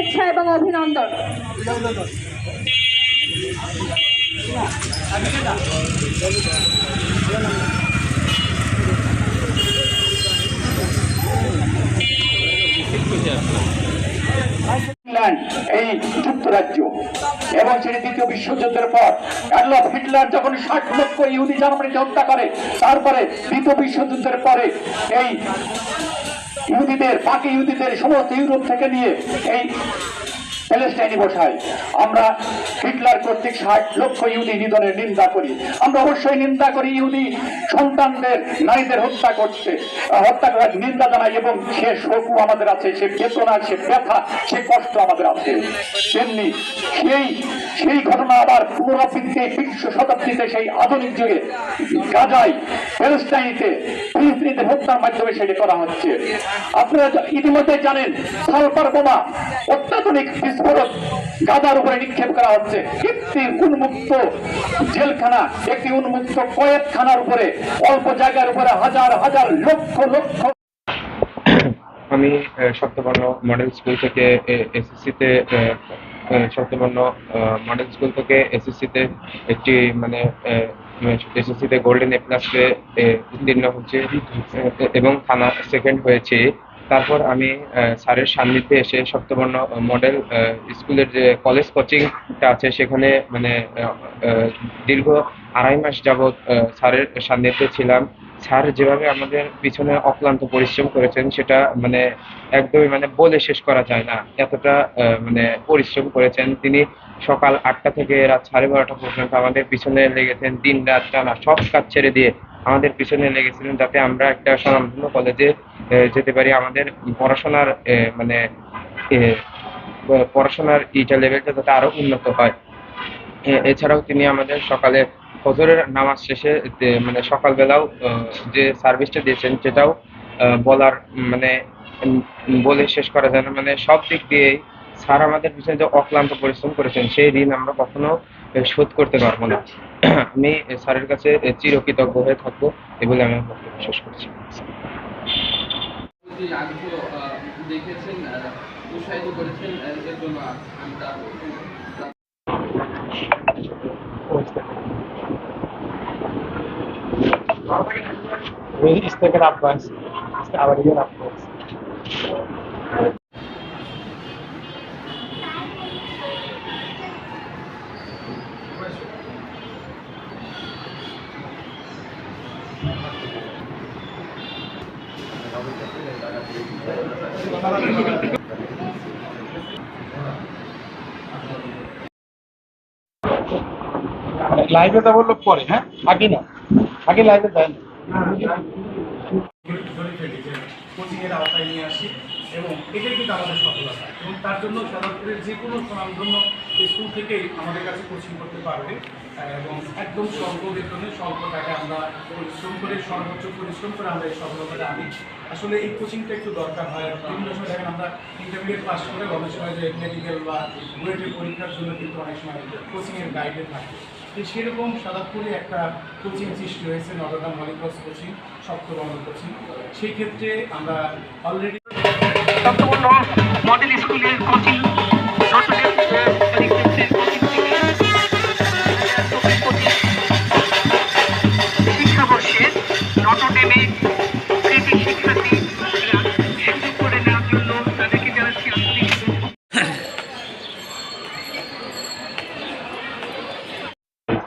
শুভেচ্ছা এবং অভিনন্দন। এই যুক্তরাজ্য এবং সেটি দ্বিতীয় বিশ্বযুদ্ধের পর। অ্যাডলফ হিটলার যখন ষাট লক্ষ ইহুদি জার্মানিতে হত্যা করে, তারপরে দ্বিতীয় বিশ্বযুদ্ধের পরে এই ইহুদিদের বাকি ইহুদিদের সমস্ত ইউরোপ থেকে নিয়ে এই প্যালেস্টাইনে বসায় আমরা হিটলার কর্তৃক ষাট লক্ষ ইহুদি নিধনের নিন্দা করি। আমরা অবশ্যই নিন্দা করি ইহুদি সন্তানদের, নারীদের হত্যা করছে, হত্যা করার নিন্দা জানাই এবং সে শোকও আমাদের আছে, সে বেদনা সে ব্যথা, সে কষ্ট আমাদের আছে। তেমনি সেই সেই ঘটনা আবার পুনরাবৃত্তি এই বিংশ শতাব্দীতে সেই আধুনিক যুগে গাজায় প্যালেস্টাইনিতে ফিলিস্তিনিদের হত্যার মাধ্যমে সেটি করা হচ্ছে। আপনারা ইতিমধ্যে জানেন, সালফার বোমা অত্যাধুনিক বিস্ফোরক গাজার উপরে নিক্ষেপ করা হচ্ছে। একটি উন্মুক্ত জেলখানা, একটি উন্মুক্ত কয়েকখানার উপরে, অল্প জায়গার উপরে হাজার হাজার লক্ষ লক্ষ। আমি সপ্তবর্ণ মডেল স্কুল থেকে এসএসসিতে সপ্তবর্ণ মডেল স্কুল থেকে এসএসসিতে একটি মানে এসএসসিতে গোল্ডেন এ প্লাস উত্তীর্ণ হচ্ছে এবং থানা সেকেন্ড হয়েছে। তারপর আমি স্যারের সান্নিধ্যে এসে সপ্তবর্ণ মডেল স্কুলের যে কলেজ কোচিংটা আছে, সেখানে মানে দীর্ঘ আড়াই মাস যাবৎ স্যারের সান্নিধ্যে ছিলাম। স্যার যেভাবে আমাদের পিছনে অক্লান্ত পরিশ্রম করেছেন, সেটা মানে একদমই মানে বলে শেষ করা যায় না। এতটা মানে পরিশ্রম করেছেন। তিনি সকাল আটটা থেকে রাত সাড়ে বারোটা পর্যন্ত আমাদের পিছনে লেগেছেন দিন রাত টানা সব কাজ ছেড়ে দিয়ে আমাদের পিছনে লেগেছিলেন যাতে আমরা একটা স্বনামধন্য কলেজে যেতে পারি। আমাদের পড়াশোনার মানে পড়াশোনার ইটা লেভেলটা যাতে আরও উন্নত হয়। এছাড়াও তিনি আমাদের সকালে ফজরের নামাজ শেষে মানে সকালবেলাও যে সার্ভিসটা দিয়েছেন, সেটাও বলার মানে বলে শেষ করা যায় না। মানে সব দিক দিয়েই স্যার আমাদের পিছনে যে অক্লান্ত পরিশ্রম করেছেন, সেই ঋণ আমরা কখনো শোধ করতে পারব না। আমি স্যারের কাছে চিরকৃতজ্ঞ হয়ে থাকব এ বলে আমি আমার বক্তব্য শেষ করছি। দেখেছেন উৎসাহিত করেছেন এর জন্য Abbas. লাইভে তো বলল পরে হ্যাঁ? আগে না। আগে লাইভে দেয় না। কোচিং এর আওতায় নিয়ে আসি। এবং এটাই কিন্তু আমাদের সফলতা। এবং তার জন্য সদরপুরের যে কোনো স্বনামধন্য স্কুল থেকেই আমাদের কাছে কোচিং করতে পারবে। এবং একদম স্বল্প বেতনে স্বল্প টাকা আমরা পরিশ্রম করে, সর্বোচ্চ পরিশ্রম করে আমরা এই সফলতাটা আনি। আসলে এই কোচিংটা একটু দরকার হয়। বিভিন্ন সময় দেখেন আমরা ইন্টারমিডিয়েট পাস করে অনেক সময় যে মেডিকেল বা বুয়েটের পরীক্ষার জন্য কিন্তু অনেক সময় কোচিংয়ের গাইডে থাকে। তো সেরকম সাদাতপুরে একটা কোচিং সৃষ্টি হয়েছে Notre Dame holy cross coaching Saptabarna coaching সেই ক্ষেত্রে আমরা অলরেডি সম্পূর্ণ মডেল স্কুলের কোচিং শিক্ষাবর্ষে নটরডেমে কৃতি শিক্ষার্থী করে নেওয়ার জন্য তাদেরকে জানাচ্ছি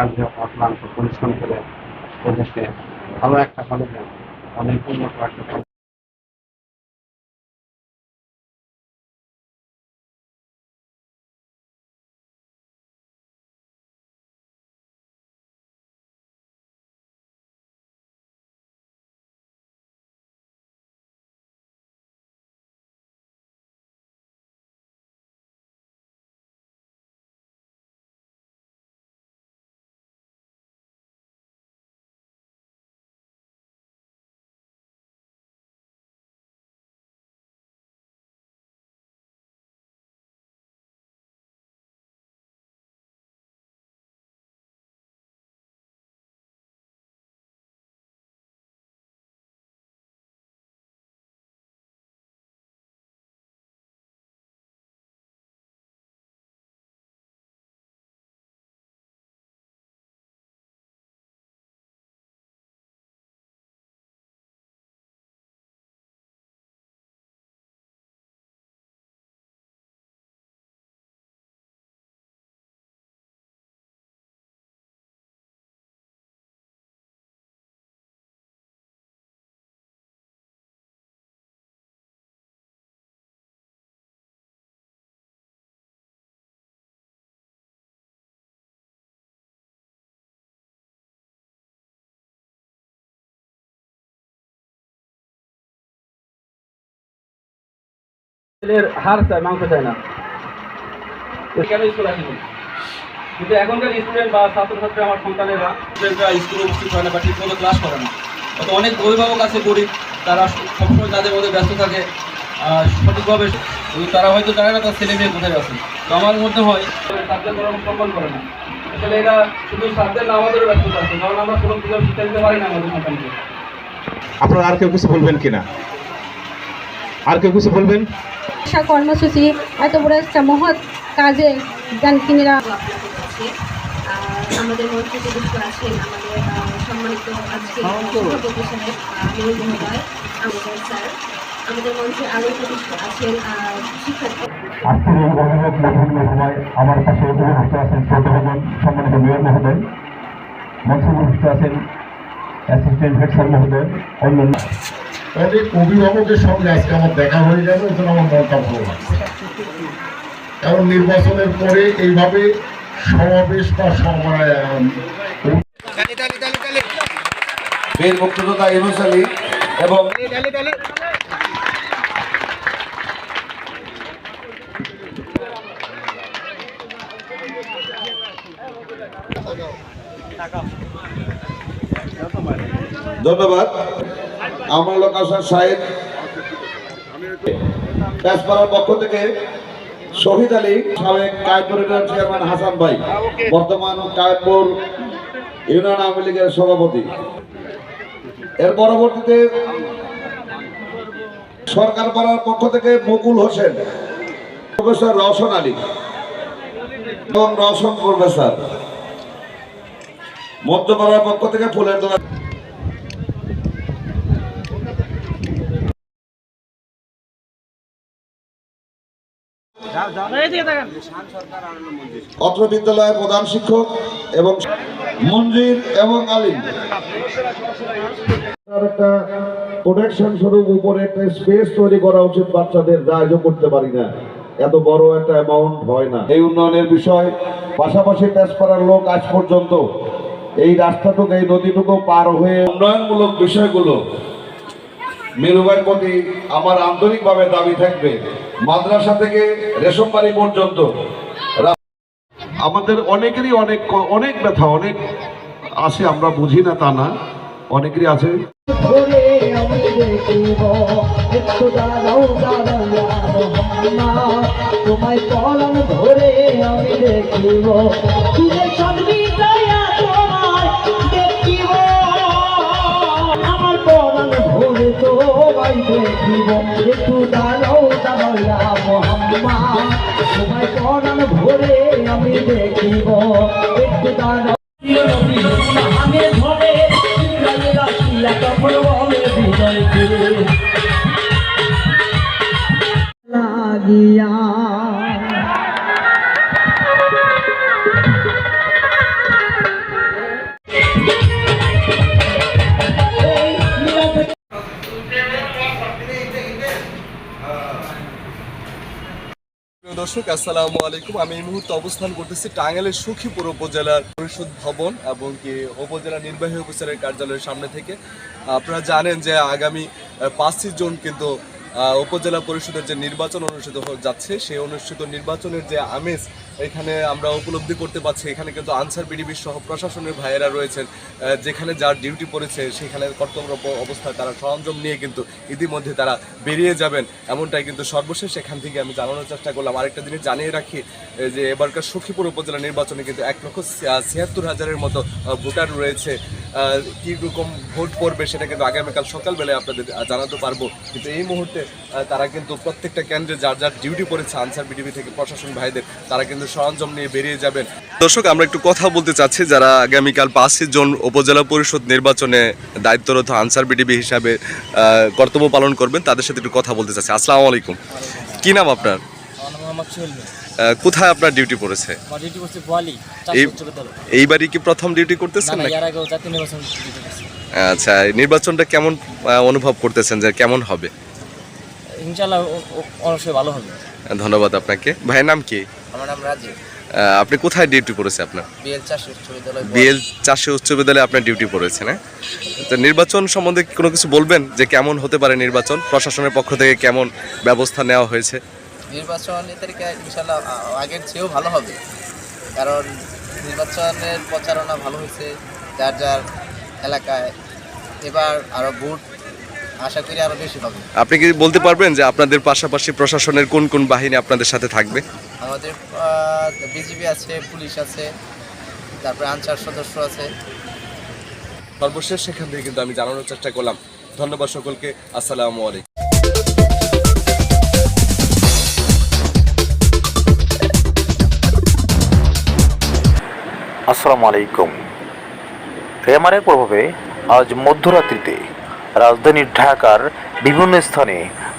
আন্তরিক পরিশ্রম করে ওদেরকে ভালো একটা কলেজে অনেক উন্নত একটা ছেলের হার চায় মাংস চায় না। কেন স্কুল আসেনি। কিন্তু এখনকার স্টুডেন্ট বা ছাত্রছাত্রী আমার সন্তানেরা স্টুডেন্টরা স্কুলে উপস্থিত হয় না বা ঠিকমতো ক্লাস করে না। হয়তো অনেক অভিভাবক আছে গরিব তারা সবসময় তাদের মধ্যে ব্যস্ত থাকে। সঠিকভাবে তারা হয়তো জানে না তার ছেলে মেয়ে কোথায় আছে। তো আমার মধ্যে হয় সাবজেক্ট করার সম্মান করে না। আসলে এটা শুধু সাবজেক্ট না আমাদেরও ব্যস্ততা আছে। কারণ আমরা কোনো কিছু শিক্ষা দিতে পারি না আমাদের সন্তানকে। আপনারা আর কেউ কিছু বলবেন কিনা? আর কেউ কিছু বলবেন? আশা কর্মসূচি এত বড় একটা মহৎ কাজে জানকিনীরা আমাদের মন্ত্রী সদস্য আছেন আমাদের আহ, সম্মানিত আজকে সভাপতি সাহেব আহ, মনির মহোদয় আমাদের স্যার। আমাদের মঞ্চে আরও উপস্থিত আছেন আহ, শিক্ষার্থী আজকের এই অভিভাবক মধুর সময় আমার পাশে উপস্থিত আছেন শ্রদ্ধাভাজন সম্মানিত মেয়র মহোদয়। মঞ্চে উপস্থিত আছেন অ্যাসিস্ট্যান্ট হেড স্যার মহোদয় অন্যান্য অনেক অভিভাবকের সঙ্গে আজকে আমার দেখা হয়ে যাবে ওই আমার মনটা ভালো লাগছে। কারণ নির্বাচনের পরে এইভাবে সমাবেশ বা সময় বীর মুক্তিযোদ্ধা ইউনুস আলী এবং ধন্যবাদ। আমার লোক আসার সাহেব। ব্যাসপাড়ার পক্ষ থেকে শহীদ আলী সাবেক কায়পুর চেয়ারম্যান হাসান ভাই, বর্তমান কায়পুর ইউনিয়ন আওয়ামী লীগের সভাপতি। এর পরবর্তীতে সরকার পাড়ার পক্ষ থেকে মুকুল হোসেন, প্রফেসর রওশন আলী এবং রওশন প্রফেসর। মধ্যপাড়ার পক্ষ থেকে ফুলের দোলা অত্র বিদ্যালয়ের প্রধান শিক্ষক এবং মঞ্জির এবং আলিম। একটা প্রোটেকশন স্বরূপ উপরে একটা স্পেস তৈরি করা উচিত বাচ্চাদের যা করতে পারি না। এত বড় একটা অ্যামাউন্ট হয় না। এই উন্নয়নের বিষয় পাশাপাশি তেজপাড়ার লোক আজ পর্যন্ত এই রাস্তাটুকু এই নদীটুকু পার হয়ে উন্নয়নমূলক বিষয়গুলো মেরুবাইয়ের প্রতি আমার আন্তরিকভাবে দাবি থাকবে, মাদ্রাসা থেকে রেশমবাড়ি পর্যন্ত। আমাদের অনেকেরই অনেক অনেক ব্যথা, অনেক আছে, আমরা বুঝি না তা না, অনেকেরই আছে। তোমায় ধরে আমি দেখিব একটু দাঁড়াও দাঁড়া মহাম্মা তোমায় কলম ধরে আমি দেখিব একটু দাঁড়াও লাগিয়া দর্শক, আসসালামু আলাইকুম। আমি এই মুহূর্তে অবস্থান করতেছি টাঙ্গাইলের সুখীপুর উপজেলার পরিষদ ভবন এবং কি উপজেলা নির্বাহী অফিসারের কার্যালয়ের সামনে থেকে। আপনারা জানেন যে আগামী পাঁচই জুন কিন্তু উপজেলা পরিষদের যে নির্বাচন অনুষ্ঠিত যাচ্ছে সেই অনুষ্ঠিত নির্বাচনের যে আমেজ এখানে আমরা উপলব্ধি করতে পারছি এখানে কিন্তু আনসার বিডিবি সহ প্রশাসনের ভাইয়েরা রয়েছেন যেখানে যার ডিউটি পড়েছে সেখানে কর্তব্যরত অবস্থায় তারা সরঞ্জাম নিয়ে কিন্তু ইতিমধ্যে তারা বেরিয়ে যাবেন এমনটাই কিন্তু সর্বশেষ এখান থেকে আমি জানানোর চেষ্টা করলাম। আরেকটা জিনিস জানিয়ে রাখি যে এবারকার সখীপুর উপজেলা নির্বাচনে কিন্তু এক লক্ষ ছিয়াত্তর হাজারের মতো ভোটার রয়েছে। আহ, কি রকম ভোট পড়বে সেটা কিন্তু আগামীকাল সকালবেলায় আপনাদের জানাতে পারব। কিন্তু এই মুহূর্তে তারা কিন্তু প্রত্যেকটা কেন্দ্রে যার যার ডিউটি পড়েছে আনসার বিডিবি থেকে প্রশাসন ভাইদের তারা কিন্তু সরঞ্জাম নিয়ে বেরিয়ে যাবেন। দর্শক আমরা একটু কথা বলতে চাচ্ছি যারা আগামীকাল পাঁচই জন উপজেলা পরিষদ নির্বাচনে দায়িত্বরত আনসার বিডিবি হিসাবে কর্তব্য পালন করবেন তাদের সাথে একটু কথা বলতে চাচ্ছি। আসসালামু আলাইকুম। কি নাম আপনার? কোথায় আপনার ডিউটি পড়েছে? এইবারই কি প্রথম ডিউটি করতেছেন আচ্ছা নির্বাচনটা কেমন অনুভব করতেছেন যে কেমন হবে? ইনশাল্লাহ অবশ্যই ভালো হবে। ধন্যবাদ আপনাকে। ভাইয়ের নাম কি? আমার নাম রাজীব। আপনি কোথায় ডিউটি পড়েছে আপনার? বিএল চাষী উচ্চ বিদ্যালয় আপনার ডিউটি পড়েছে না? তো নির্বাচন সম্বন্ধে কোনো কিছু বলবেন যে কেমন হতে পারে নির্বাচন? প্রশাসনের পক্ষ থেকে কেমন ব্যবস্থা নেওয়া হয়েছে? নির্বাচন এ তারিখে ইনশাল্লাহ আগের চেয়েও ভালো হবে। কারণ নির্বাচনের প্রচারণা ভালো হয়েছে যার যার এলাকায়। এবার আরও ভোট আশা করি আরও বেশি হবে। আপনি কি বলতে পারবেন যে আপনাদের পাশাপাশি প্রশাসনের কোন কোন বাহিনী আপনাদের সাথে থাকবে? আমাদের বিজিবি আছে পুলিশ আছে তারপরে আনসার সদস্য আছে। সর্বশেষ সেখান থেকে কিন্তু আমি জানানোর চেষ্টা করলাম। ধন্যবাদ সকলকে আসসালামু আলাইকুম। আসসালামু আলাইকুম। রেমারের প্রভাবে আজ মধ্যরাত্রিতে রাজধানী ঢাকার বিভিন্ন স্থানে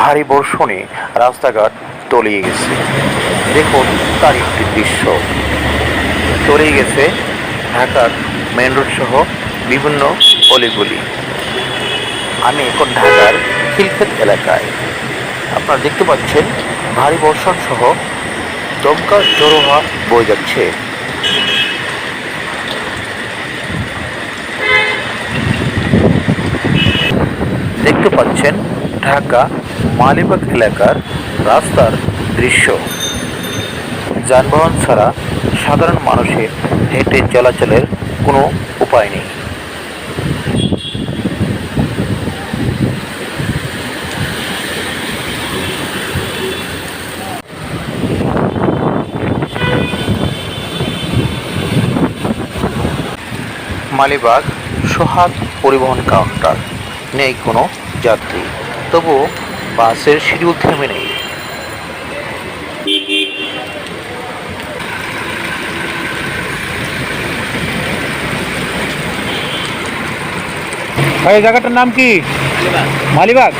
ভারী বর্ষণে রাস্তাঘাট তলিয়ে গেছে। দেখুন তার একটি দৃশ্য। তলিয়ে গেছে ঢাকার মেন রোড সহ বিভিন্ন অলিগুলি আমি এখন ঢাকার খিলক্ষেত এলাকায়। আপনারা দেখতে পাচ্ছেন ভারী বর্ষণ সহ দমকা জোরো হাওয়া বয়ে যাচ্ছে। দেখতে পাচ্ছেন ঢাকা মালিবাগ এলাকার রাস্তার দৃশ্য। যানবাহন ছাড়া সাধারণ মানুষের হেঁটে চলাচলের কোনো উপায় নেই। মালিবাগ সোহাগ পরিবহন কাউন্টার। নেই কোনো যাত্রী। তবুও বাসের শিডিউল থেমে নেই। এই জায়গাটার নাম কি মালিবাগ